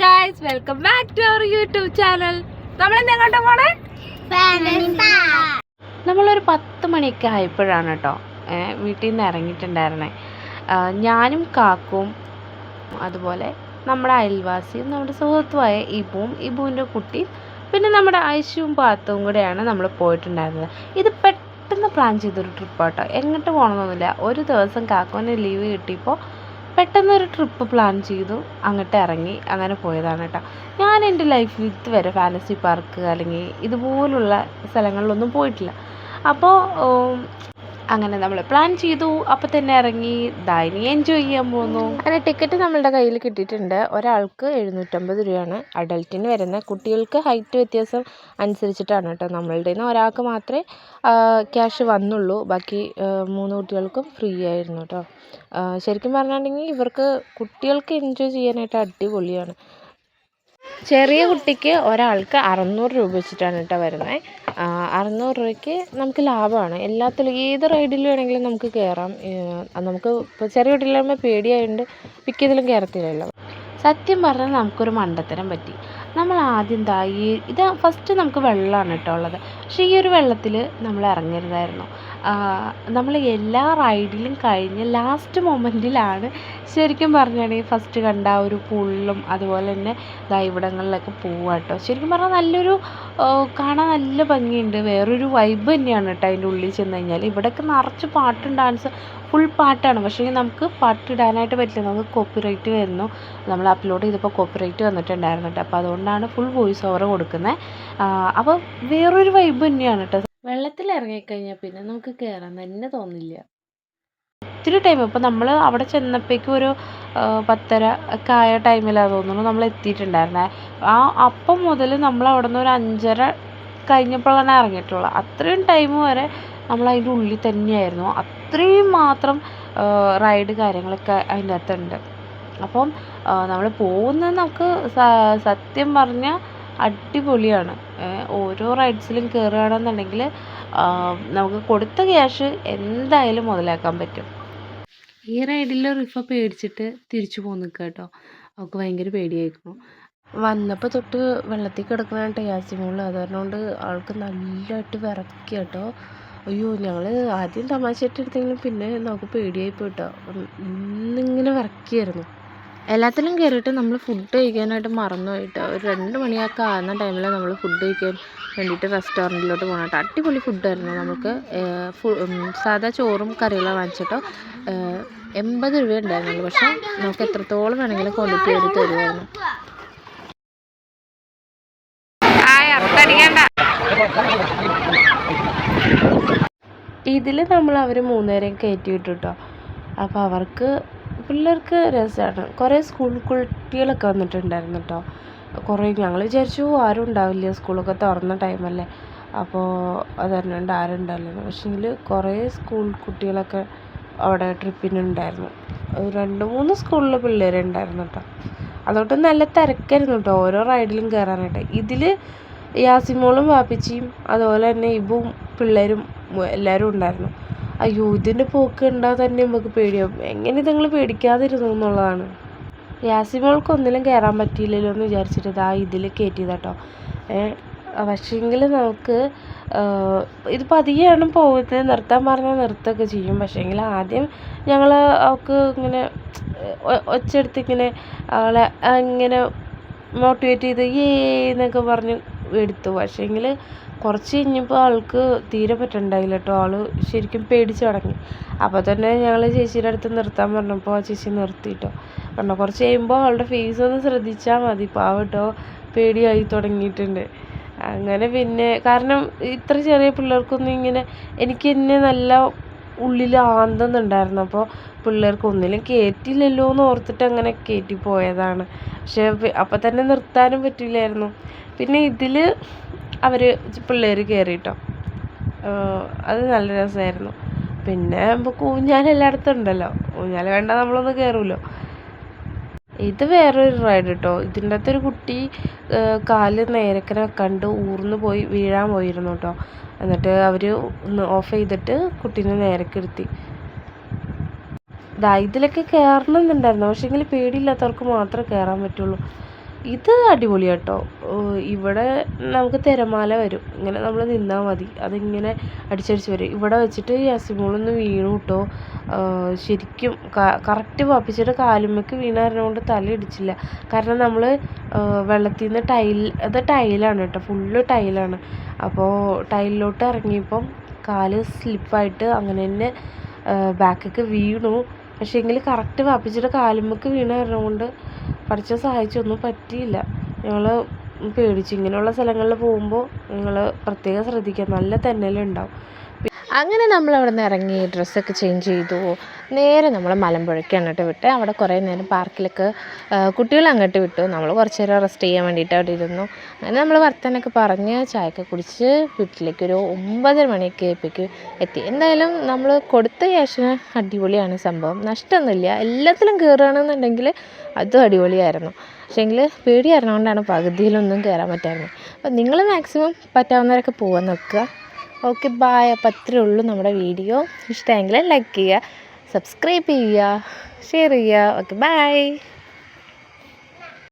Guys welcome back to our YouTube channel നമ്മൾ എങ്ങോട്ടാ പോണേ? നമ്മളൊരു പത്ത് മണിയൊക്കെ ആയപ്പോഴാണ് കേട്ടോ. വീട്ടിൽ നിന്ന് ഇറങ്ങിയിട്ടുണ്ടായിരുന്നേ. ഞാനും കാക്കും അതുപോലെ നമ്മുടെ അയൽവാസിയും നമ്മുടെ സുഹൃത്തുമായ ഇബുവും ഇബുവിന്റെ കുട്ടി പിന്നെ നമ്മുടെ ഐശുവും പാത്തവും കൂടെയാണ് നമ്മൾ പോയിട്ടുണ്ടായിരുന്നത്. ഇത് പെട്ടെന്ന് പ്ലാൻ ചെയ്തൊരു ട്രിപ്പാട്ടോ എങ്ങോട്ട് പോകണമെന്നൊന്നുമില്ല. ഒരു ദിവസം കാക്കുവിന് ലീവ് കിട്ടിയപ്പോൾ പെട്ടെന്ന് ഒരു ട്രിപ്പ് പ്ലാൻ ചെയ്തു. അങ്ങോട്ട് ഇറങ്ങി. അങ്ങനെ പോയതാണ് കേട്ടോ ഞാൻ എന്റെ ലൈഫിൽ ഇതുവരെ ഫാന്റസി പാർക്ക് അല്ലെങ്കിൽ ഇതുപോലുള്ള സ്ഥലങ്ങളിലൊന്നും പോയിട്ടില്ല. അപ്പോൾ അങ്ങനെ നമ്മൾ പ്ലാൻ ചെയ്തു. അപ്പൊ തന്നെ ഇറങ്ങി ഇനി എൻജോയ് ചെയ്യാൻ പോന്നു. അങ്ങനെ ടിക്കറ്റ് നമ്മളുടെ കയ്യിൽ കിട്ടിയിട്ടുണ്ട്. ഒരാൾക്ക് എഴുന്നൂറ്റമ്പത് രൂപയാണ്. അഡൽറ്റിന് വരുന്ന കുട്ടികൾക്ക് ഹൈറ്റ് വ്യത്യാസം അനുസരിച്ചിട്ടാണ് കേട്ടോ നമ്മളുടെ ഒരാൾക്ക് മാത്രമേ ക്യാഷ് വന്നുള്ളൂ. ബാക്കി മൂന്ന് കുട്ടികൾക്കും ഫ്രീ ആയിരുന്നു കേട്ടോ. ശരിക്കും പറഞ്ഞിട്ടുണ്ടെങ്കിൽ ഇവർക്ക് കുട്ടികൾക്ക് എൻജോയ് ചെയ്യാനായിട്ട് അടിപൊളിയാണ്. ചെറിയ കുട്ടിക്ക് ഒരാൾക്ക് അറുന്നൂറ് രൂപ വെച്ചിട്ടാണ് കേട്ടോ വരുന്നത് അറുന്നൂറ് രൂപയ്ക്ക് നമുക്ക് ലാഭമാണ്. എല്ലാത്തിലും ഏത് റൈഡിൽ വേണമെങ്കിലും നമുക്ക് കയറാം. നമുക്ക് ഇപ്പോൾ ചെറിയ കുട്ടികളാകുമ്പോൾ പേടിയായതുകൊണ്ട് മിക്കതിലും കയറത്തില്ലല്ലോ. സത്യം പറഞ്ഞാൽ നമുക്കൊരു മണ്ടത്തരം പറ്റി. നമ്മൾ ആദ്യം ഈ ഇത് ഫസ്റ്റ് നമുക്ക് വെള്ളമാണ് കേട്ടോ ഉള്ളത്. പക്ഷേ ഈ ഒരു വെള്ളത്തിൽ നമ്മൾ ഇറങ്ങരുതായിരുന്നു. നമ്മൾ എല്ലാ റൈഡിലും കഴിഞ്ഞ് ലാസ്റ്റ് മൊമെന്റിലാണ് ശരിക്കും പറഞ്ഞാണെങ്കിൽ ഫസ്റ്റ് കണ്ട ആ ഒരു പുള്ളും അതുപോലെ തന്നെ ദാ പോവുക കേട്ടോ ശരിക്കും പറഞ്ഞാൽ നല്ലൊരു കാണാൻ നല്ല ഭംഗിയുണ്ട്. വേറൊരു വൈബ് തന്നെയാണ് കേട്ടോ അതിന്റെ ഉള്ളിൽ ചെന്ന് കഴിഞ്ഞാൽ ഇവിടെയൊക്കെ നിറച്ച് പാട്ടും ഡാൻസ് ഫുൾ പാട്ടാണ്. പക്ഷേ നമുക്ക് പാട്ടിടാനായിട്ട് പറ്റില്ല. നമുക്ക് കോപ്പിറൈറ്റ് വരുന്നു. നമ്മൾ അപ്ലോഡ് ചെയ്തപ്പോൾ കോപ്പിറൈറ്റ് വന്നിട്ടുണ്ടായിരുന്നു കേട്ടോ അപ്പോൾ അതുകൊണ്ടാണ് ഫുൾ വോയിസ് ഓവർ കൊടുക്കുന്നത് അപ്പോൾ വേറൊരു വൈബ് തന്നെയാണ് കേട്ടോ വെള്ളത്തിൽ ഇറങ്ങിക്കഴിഞ്ഞാൽ പിന്നെ നമുക്ക് കയറാൻ തന്നെ തോന്നില്ല. ഒത്തിരി ടൈം ഇപ്പം നമ്മൾ അവിടെ ചെന്നപ്പോഴേക്കും ഒരു പത്തര ഒക്കെ ആയ ടൈമിലാണ് തോന്നുന്നു നമ്മൾ എത്തിയിട്ടുണ്ടായിരുന്നേ. ആ അപ്പം മുതൽ നമ്മൾ അവിടെ നിന്ന് ഒരു അഞ്ചര കഴിഞ്ഞപ്പോഴാണ് ഇറങ്ങിയിട്ടുള്ളത് അത്രയും ടൈം വരെ നമ്മൾ അതിന്റെ ഉള്ളിൽ തന്നെയായിരുന്നു. അത്രയും മാത്രം റൈഡ് കാര്യങ്ങളൊക്കെ അതിന്റെ അകത്തുണ്ട്. അപ്പം നമ്മൾ പോകുന്നത് നമുക്ക് സത്യം പറഞ്ഞാൽ അടിപൊളിയാണ്. ഓരോ റൈഡ്സിലും കയറുകയാണെന്നുണ്ടെങ്കിൽ നമുക്ക് കൊടുത്ത ക്യാഷ് എന്തായാലും മുതലാക്കാൻ പറ്റും. ഈ റൈഡിൽ റിഫ പേടിച്ചിട്ട് തിരിച്ചു പോന്നു കേട്ടോ അവൾക്ക് ഭയങ്കര പേടിയായിരുന്നു വന്നപ്പോൾ തൊട്ട് വെള്ളത്തിൽ കിടക്കുന്നതാണ് യാസിമോൾ. അത് കൊണ്ട് ആൾക്ക് നല്ലതായിട്ട് വിറക്കുക കേട്ടോ അയ്യോ ഞങ്ങൾ ആദ്യം തമാശയായിട്ട് എടുത്തെങ്കിലും പിന്നെ നമുക്ക് പേടിയായി പോയി കേട്ടോ ഇന്നിങ്ങനെ വിറക്കുകയായിരുന്നു എല്ലാത്തിലും കയറിയിട്ട് നമ്മൾ ഫുഡ് കഴിക്കാനായിട്ട് മറന്നു പോയിട്ട് ഒരു രണ്ട് മണിയൊക്കെ ആകുന്ന ടൈമിൽ നമ്മൾ ഫുഡ് കഴിക്കാൻ വേണ്ടിയിട്ട് റെസ്റ്റോറന്റിലോട്ട് പോകണം കേട്ടോ. അടിപൊളി ഫുഡായിരുന്നു നമുക്ക് ഫു- സാധാ ചോറും കറികളും വാങ്ങിച്ചിട്ടോ. എൺപത് രൂപ ഉണ്ടായിരുന്നുള്ളൂ പക്ഷേ നമുക്ക് എത്രത്തോളം വേണമെങ്കിലും ക്വാളിറ്റി ചെയ്ത് തരുമായിരുന്നു ഇതിൽ നമ്മൾ അവർ മൂന്നുപേരെയും കയറ്റി വിട്ടു കേട്ടോ അപ്പോൾ അവർക്ക് പിള്ളേർക്ക് രസമാണ്. കുറേ സ്കൂൾ കുട്ടികളൊക്കെ വന്നിട്ടുണ്ടായിരുന്നു കേട്ടോ കുറേ ഞങ്ങൾ വിചാരിച്ചു ആരും ഉണ്ടാവില്ല സ്കൂളൊക്കെ തുറന്ന ടൈമല്ലേ അപ്പോൾ അത് പറഞ്ഞുകൊണ്ട് ആരും ഉണ്ടാവില്ലെന്ന് പക്ഷേങ്കിൽ കുറേ സ്കൂൾ കുട്ടികളൊക്കെ അവിടെ ട്രിപ്പിനുണ്ടായിരുന്നു രണ്ട് മൂന്ന് സ്കൂളിലെ പിള്ളേരുണ്ടായിരുന്നു കേട്ടോ അതുകൊണ്ട് നല്ല തിരക്കായിരുന്നു കേട്ടോ ഓരോ റൈഡിലും കയറാനായിട്ട് ഇതിൽ യാസിമോളും വാപ്പിച്ചിയും അതുപോലെ തന്നെ ഇബും പിള്ളേരും എല്ലാവരും ഉണ്ടായിരുന്നു. അയ്യോ ഇതിന്റെ പോക്ക് കണ്ടാൽ തന്നെ നമുക്ക് പേടിയാവും. എങ്ങനെ ഇതുങ്ങൾ പേടിക്കാതിരുന്നു എന്നുള്ളതാണ്. യാസിമോൾക്ക് ഒന്നിലും കയറാൻ പറ്റിയില്ലല്ലോ എന്ന് വിചാരിച്ചിട്ട് ഇതാ ഇതിൽ കയറ്റിയതാട്ടോ പക്ഷേങ്കിൽ നമുക്ക് ഇത് പതിയെയാണ് പോകുന്നത് നിർത്താൻ പറഞ്ഞാൽ നിർത്തുകയൊക്കെ ചെയ്യും. പക്ഷേങ്കിൽ ആദ്യം ഞങ്ങൾ അവൾക്ക് ഇങ്ങനെ ഒച്ചെടുത്ത് ഇങ്ങനെ അവളെ ഇങ്ങനെ മോട്ടിവേറ്റ് ചെയ്ത് ഏ എന്നൊക്കെ പറഞ്ഞ് എടുത്തു. പക്ഷേങ്കിൽ കുറച്ച് കഴിഞ്ഞപ്പോൾ ആൾക്ക് തീരെ പറ്റണ്ടായില്ല കേട്ടോ ആൾ ശരിക്കും പേടിച്ച് തുടങ്ങി. അപ്പോൾ തന്നെ ഞങ്ങൾ ചേച്ചിയുടെ അടുത്ത് നിർത്താൻ പറഞ്ഞപ്പോൾ ചേച്ചി നിർത്തി കേട്ടോ കണ്ടോ കുറച്ച് കഴിയുമ്പോൾ ആളുടെ ഫേസ് ഒന്ന് ശ്രദ്ധിച്ചാൽ മതി പാവട്ടോ. പേടിയായി തുടങ്ങിയിട്ടുണ്ട്. അങ്ങനെ പിന്നെ കാരണം ഇത്ര ചെറിയ പിള്ളേർക്കൊന്നും ഇങ്ങനെ എനിക്ക് എന്നെ നല്ല ഉള്ളിൽ ആന്തെന്നുണ്ടായിരുന്നു. അപ്പോൾ പിള്ളേർക്ക് ഒന്നിലും കയറ്റില്ലല്ലോ എന്ന് ഓർത്തിട്ട് അങ്ങനെ കയറ്റി പോയതാണ്. പക്ഷേ അപ്പം തന്നെ നിർത്താനും പറ്റില്ലായിരുന്നു. പിന്നെ ഇതിൽ അവർ പിള്ളേർ കയറി കേട്ടോ അത് നല്ല രസമായിരുന്നു പിന്നെ ഊഞ്ഞാൽ എല്ലായിടത്തും ഉണ്ടല്ലോ. ഊഞ്ഞാൽ വേണ്ട നമ്മളൊന്ന് കയറുമല്ലോ ഇത് വേറൊരു റൈഡ് കേട്ടോ ഇതിന്റെ അകത്തൊരു കുട്ടി കാൽ നേരക്കനെ കണ്ട് ഊർന്നു പോയി വീഴാൻ പോയിരുന്നു കേട്ടോ എന്നിട്ട് അവർ ഒന്ന് ഓഫ് ചെയ്തിട്ട് കുട്ടീനെ നേരക്കിരുത്തി ദാ ഇതിലൊക്കെ കയറണമെന്നുണ്ടായിരുന്നു പക്ഷേങ്കിൽ പേടിയില്ലാത്തവർക്ക് മാത്രമേ കയറാൻ പറ്റുള്ളൂ. ഇത് അടിപൊളിയാട്ടോ ഇവിടെ നമുക്ക് തിരമാല വരും. ഇങ്ങനെ നമ്മൾ നിന്നാൽ മതി. അതിങ്ങനെ അടിച്ചടിച്ച് വരും. ഇവിടെ വെച്ചിട്ട് യാസിമോളൊന്ന് വീണു കേട്ടോ. ശരിക്കും കറക്റ്റ് പാപ്പിച്ചിട്ട് കാലുമ്മക്ക് വീണ കാരണം കൊണ്ട് തല ഇടിച്ചില്ല. കാരണം നമ്മൾ വെള്ളത്തിൽ നിന്ന് ടൈൽ അത് ടൈലാണ് കേട്ടോ. ഫുള്ള് ടൈലാണ് അപ്പോൾ ടൈലിലോട്ട് ഇറങ്ങിയപ്പം കാൽ സ്ലിപ്പായിട്ട് അങ്ങനെ തന്നെ ബാക്കൊക്കെ വീണു. പക്ഷേ എങ്കിൽ കറക്റ്റ് പാപ്പിച്ചിട്ട് കാലുമ്മക്ക് കൊണ്ട് പഠിച്ച സഹായിച്ചൊന്നും പറ്റിയില്ല. ഞങ്ങൾ പേടിച്ചു ഇങ്ങനെയുള്ള സ്ഥലങ്ങളിൽ പോകുമ്പോൾ നിങ്ങൾ പ്രത്യേകം ശ്രദ്ധിക്കുക. നല്ല തെന്നലുണ്ടാവും. അങ്ങനെ നമ്മൾ അവിടെ നിന്ന് ഇറങ്ങി ഡ്രസ്സൊക്കെ ചേഞ്ച് ചെയ്തു. നേരെ നമ്മൾ മലമ്പുഴയ്ക്ക് അങ്ങോട്ട് വിട്ട് അവിടെ കുറേ നേരം പാർക്കിലൊക്കെ കുട്ടികൾ അങ്ങോട്ട് വിട്ടു. നമ്മൾ കുറച്ച് നേരം റെസ്റ്റ് ചെയ്യാൻ വേണ്ടിയിട്ട് അവിടെ ഇരുന്നു. അങ്ങനെ നമ്മൾ വർത്തനൊക്കെ പറഞ്ഞ് ചായയൊക്കെ കുടിച്ച് വീട്ടിലേക്ക് ഒരു ഒമ്പതര മണിയൊക്കെ ആയപ്പോഴേക്ക് എത്തി. എന്തായാലും നമ്മൾ കൊടുത്ത ക്യാഷിന് അടിപൊളിയാണ് സംഭവം. നഷ്ടമൊന്നുമില്ല. എല്ലാത്തിലും കയറുകയാണെന്നുണ്ടെങ്കിൽ അതും അടിപൊളിയായിരുന്നു. പക്ഷേങ്കിൽ പേടിയായിരുന്നതുകൊണ്ടാണ് പകുതിയിലൊന്നും കയറാൻ പറ്റായിരുന്നു അപ്പോൾ നിങ്ങൾ മാക്സിമം പറ്റാവുന്നവരൊക്കെ പോകാൻ നോക്കുക. ഓക്കെ ബായ് അപ്പം അത്രേ ഉള്ളൂ നമ്മുടെ വീഡിയോ. ഇഷ്ടമെങ്കിൽ ലൈക്ക് ചെയ്യുക സബ്സ്ക്രൈബ് ചെയ്യുക ഷെയർ ചെയ്യുക. Okay bye